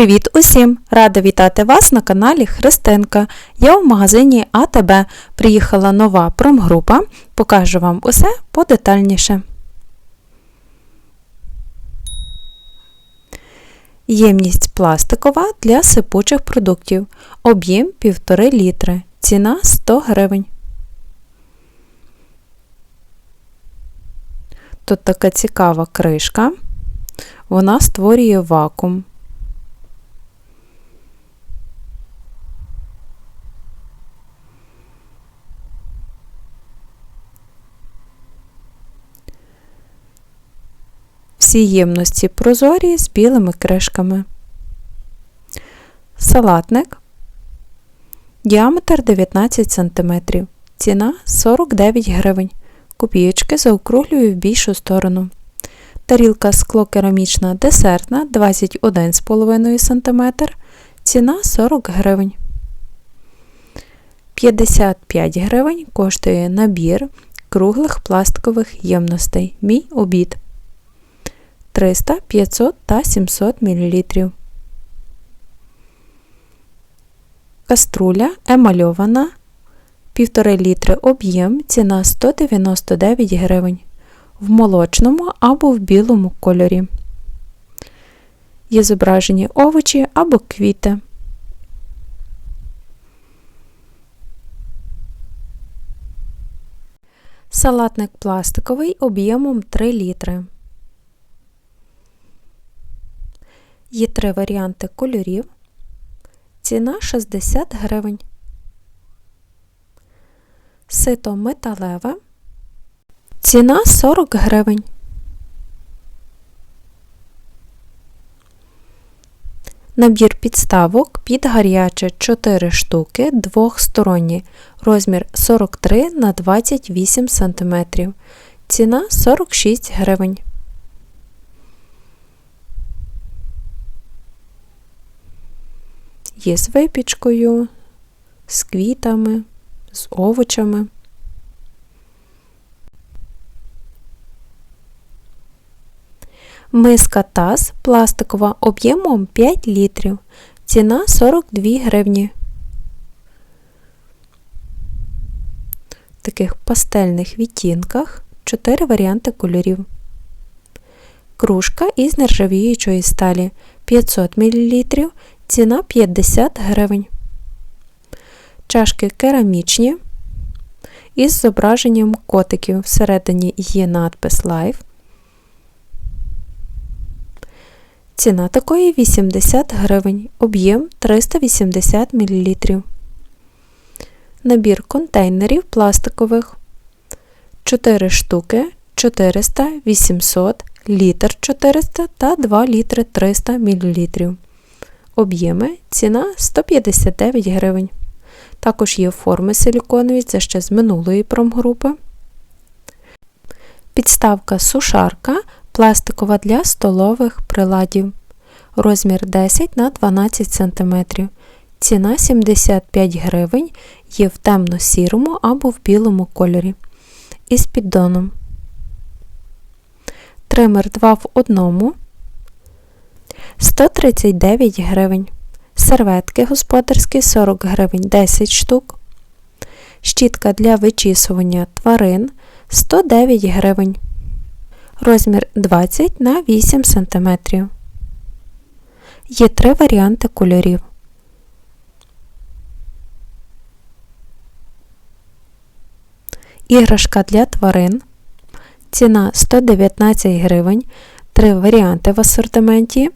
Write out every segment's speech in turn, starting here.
Привіт усім! Рада вітати вас на каналі Христинка. Я в магазині АТБ. Приїхала нова промгрупа. Покажу вам усе подетальніше. Ємність пластикова для сипучих продуктів. Об'єм 1,5 літри. Ціна 100 гривень. Тут така цікава кришка. Вона створює вакуум. Всі ємності прозорі з білими кришками. Салатник. Діаметр 19 см. Ціна 49 гривень. Копійочки заокруглюю в більшу сторону. Тарілка склокерамічна десертна 21,5 см. Ціна 40 гривень. 55 гривень коштує набір круглих пластикових ємностей. Мій обід. 300, 500 та 700 мл. Каструля емальована 1,5 літри об'єм, ціна 199 гривень. В молочному або в білому кольорі. Є зображені овочі або квіти. Салатник пластиковий об'ємом 3 літри. Є три варіанти кольорів. Ціна 60 гривень. Сито металеве. Ціна 40 гривень. Набір підставок під гаряче 4 штуки двохсторонні. Розмір 43 на 28 см. Ціна 46 гривень. Є з випічкою, з квітами, з овочами. Миска таз пластикова об'ємом 5 літрів. Ціна 42 гривні. В таких пастельних відтінках 4 варіанти кольорів. Кружка із нержавіючої сталі 500 мл Ціна 50 гривень. Чашки керамічні із зображенням котиків. Всередині є надпис Live. Ціна такої 80 гривень, об'єм 380 мл. Набір контейнерів пластикових 4 штуки 400, 800, літр 400 та 2 літри 300 мл. Об'єми ціна 159 гривень. Також є форми силіконові, це ще з минулої промгрупи. Підставка сушарка пластикова для столових приладів. Розмір 10 на 12 см. Ціна 75 гривень, є в темно-сірому або в білому кольорі. Із піддоном. Тример 2 в 1 139 гривень. Серветки господарські 40 гривень 10 штук. Щітка для вичісування тварин 109 гривень. Розмір 20 на 8 см. Є три варіанти кольорів. Іграшка для тварин. Ціна 119 гривень. Три варіанти в асортименті.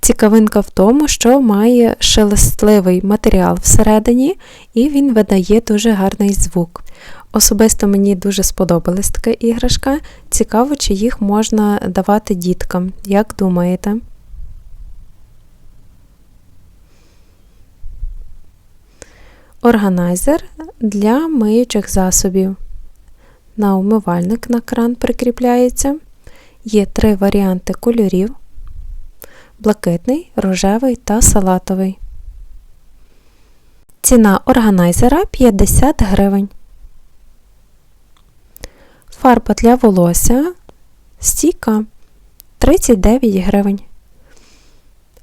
Цікавинка в тому, що має шелестливий матеріал всередині, і він видає дуже гарний звук. Особисто мені дуже сподобалась така іграшка. Цікаво, чи їх можна давати діткам. Як думаєте? Органайзер для миючих засобів. На умивальник на кран прикріпляється. Є три варіанти кольорів блакитний, рожевий та салатовий. Ціна органайзера 50 гривень. Фарба для волосся стійка 39 гривень.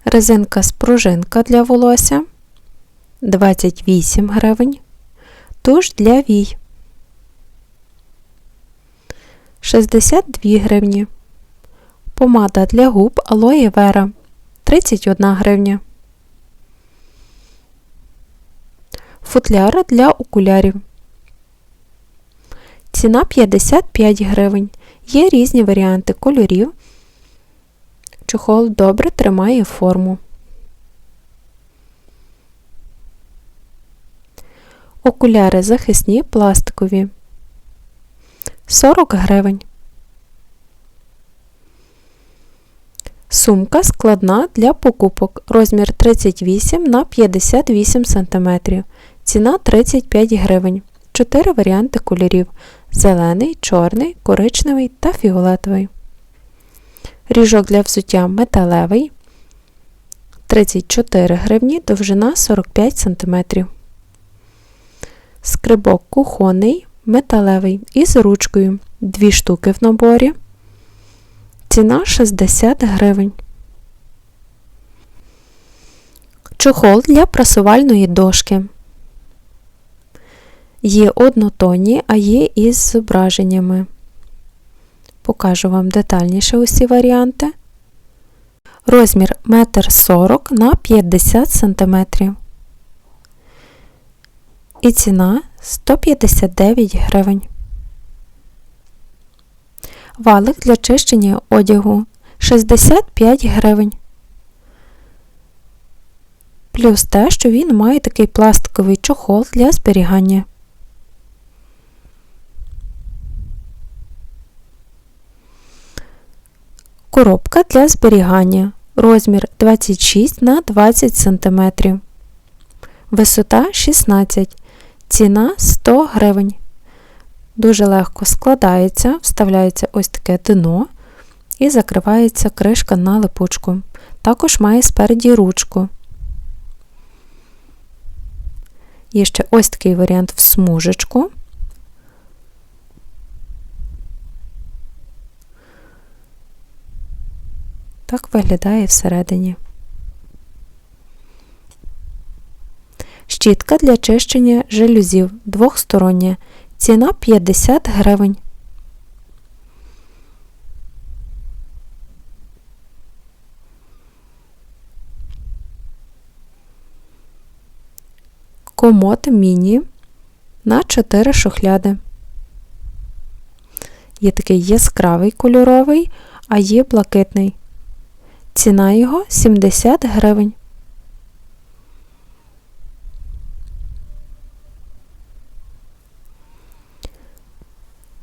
Резинка спружинка для волосся 28 гривень. Туш для вій 62 гривні. Помада для губ Алоє Вера 31 гривня. Футляра для окулярів. Ціна 55 гривень. Є різні варіанти кольорів. Чохол добре тримає форму. Окуляри захисні пластикові 40 гривень. Сумка складна для покупок. Розмір 38 на 58 см. Ціна 35 гривень. 4 варіанти кольорів: зелений, чорний, коричневий та фіолетовий. Ріжок для взуття металевий 34 гривні, довжина 45 см. Скрибок кухонний, металевий із ручкою. 2 штуки в наборі. Ціна 60 гривень. Чохол для прасувальної дошки. Є однотонні, а є із зображеннями. Покажу вам детальніше усі варіанти. Розмір 1,40 м на 50 см. І ціна 159 гривень. Валик для чищення одягу 65 гривень. Плюс те, що він має такий пластиковий чохол для зберігання. Коробка для зберігання. Розмір 26 на 20 см. Висота 16 Ціна 100 гривень. Дуже легко складається, вставляється ось таке дно і закривається кришка на липучку. Також має спереді ручку. Є ще ось такий варіант в смужечку. Так виглядає всередині. Щітка для чищення жалюзів двохстороння. Ціна 50 гривень. Комод міні на 4 шухляди. Є такий яскравий кольоровий, а є блакитний. Ціна його 70 гривень.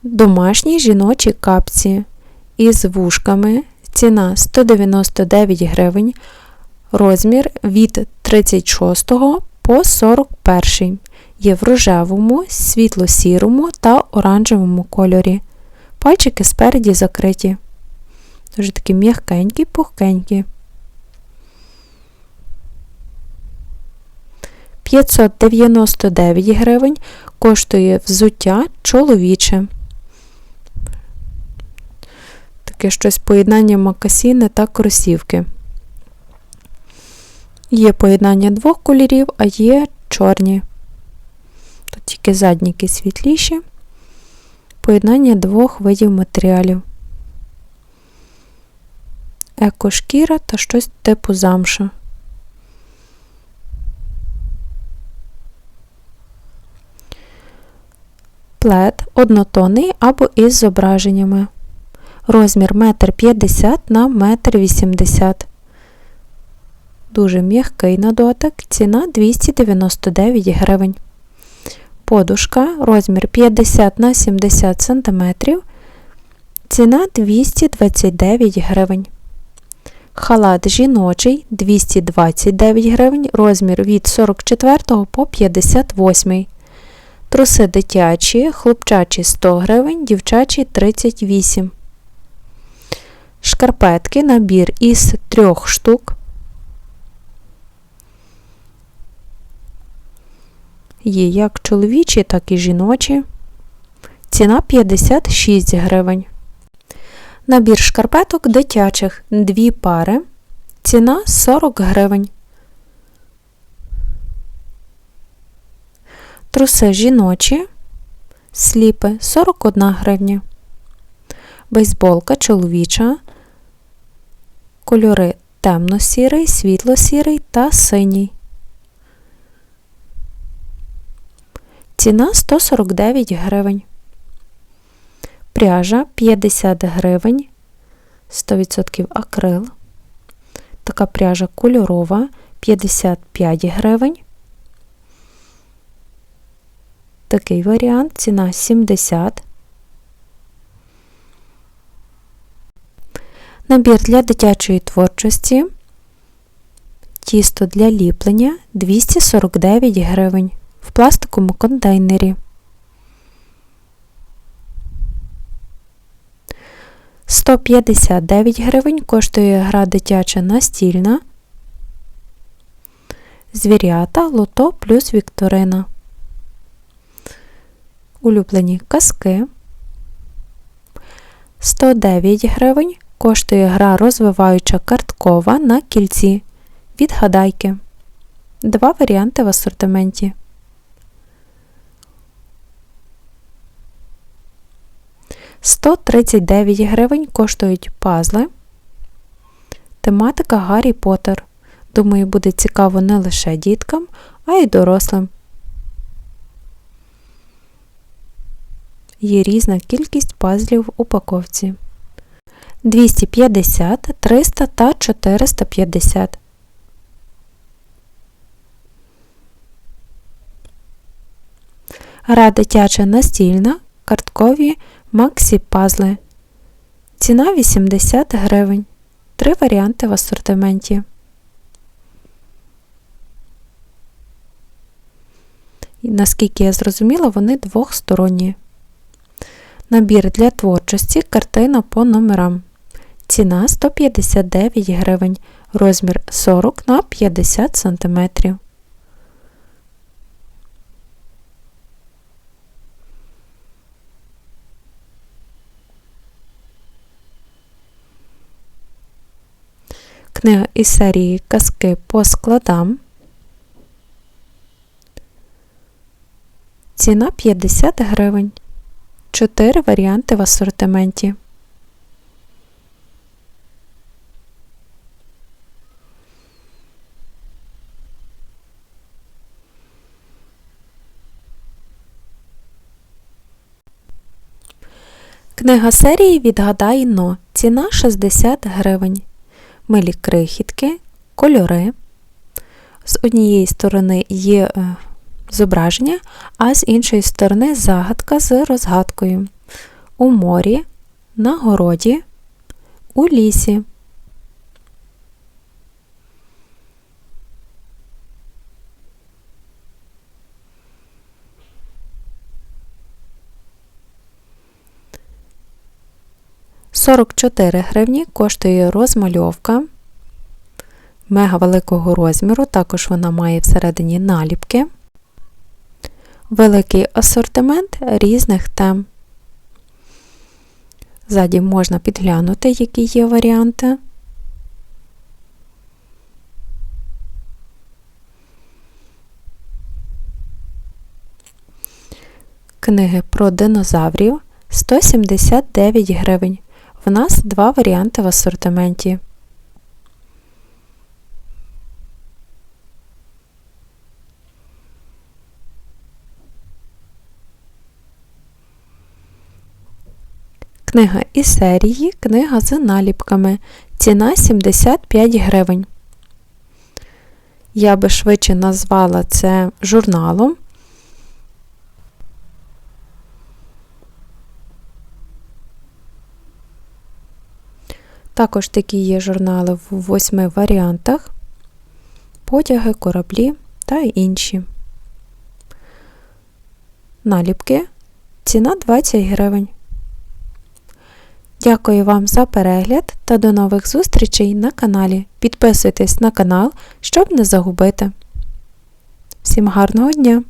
Домашні жіночі капці із вушками. Ціна 199 гривень. Розмір від 36 по 41. Є в рожевому, світло-сірому та оранжевому кольорі. Пальчики спереді закриті. Дуже такі м'ягкенькі, пухкенькі. 599 гривень коштує взуття чоловіче. Таке щось поєднання макасіни та кросівки. Є поєднання двох кольорів, а є чорні. Тут тільки задніки світліші. Поєднання двох видів матеріалів. Екошкіра та щось типу замша. Плед однотонний або із зображеннями. Розмір 1,50 м на 1,80 м. Дуже м'який на дотик, ціна 299 гривень. Подушка розмір 50 на 70 см. Ціна 229 гривень. Халат жіночий 229 гривень, розмір від 44 по 58. Труси дитячі, хлопчачі 100 гривень, дівчачі 38 Шкарпетки набір із трьох штук. Є як чоловічі, так і жіночі. Ціна 56 гривень. Набір шкарпеток дитячих дві пари. Ціна 40 гривень. Труси жіночі. Сліпи 41 гривня. Бейсболка чоловіча. Кольори темно-сірий, світло-сірий та синій. Ціна 149 гривень. Пряжа 50 гривень. 100% акрил. Така пряжа кольорова 55 гривень. Такий варіант, ціна 70. Набір для дитячої творчості. Тісто для ліплення 249 гривень в пластиковому контейнері. 159 гривень коштує гра дитяча настільна. Звірята, лото плюс Вікторина. Улюблені казки. 109 гривень коштує гра розвиваюча карткова на кільці. Відгадайки. Два варіанти в асортименті. Сто тридцять дев'ять гривень коштують пазли. Тематика Гаррі Поттер. Думаю, буде цікаво не лише діткам, а й дорослим. Є різна кількість пазлів в упаковці. 250, 300 та 450. Гра дитяча настільна, карткові Максі пазли. Ціна 80 гривень. Три варіанти в асортименті. І, Наскільки я зрозуміла, вони двохсторонні. Набір для творчості картина по номерам. Ціна 159 гривень, розмір 40 на 50 см. Книга із серії Казки по складам. Ціна 50 гривень. Чотири варіанти в асортименті. Книга серії Відгадай но. Ціна 60 гривень. Милі крихітки, кольори. З однієї сторони є е, зображення, а з іншої сторони загадка з розгадкою. У морі, на городі, у лісі. Сорок чотири гривні коштує розмальовка мега великого розміру, також вона має всередині наліпки великий асортимент різних тем. Ззаді можна підглянути, які є варіанти. Книги про динозаврів 179 гривень. В нас два варіанти в асортименті. Книга із серії, книга з наліпками. Ціна 75 гривень. Я би швидше назвала це журналом. Також такі є журнали в восьми варіантах, потяги, кораблі та інші. Наліпки. Ціна 20 гривень. Дякую вам за перегляд та до нових зустрічей на каналі. Підписуйтесь на канал, щоб не загубити. Всім гарного дня!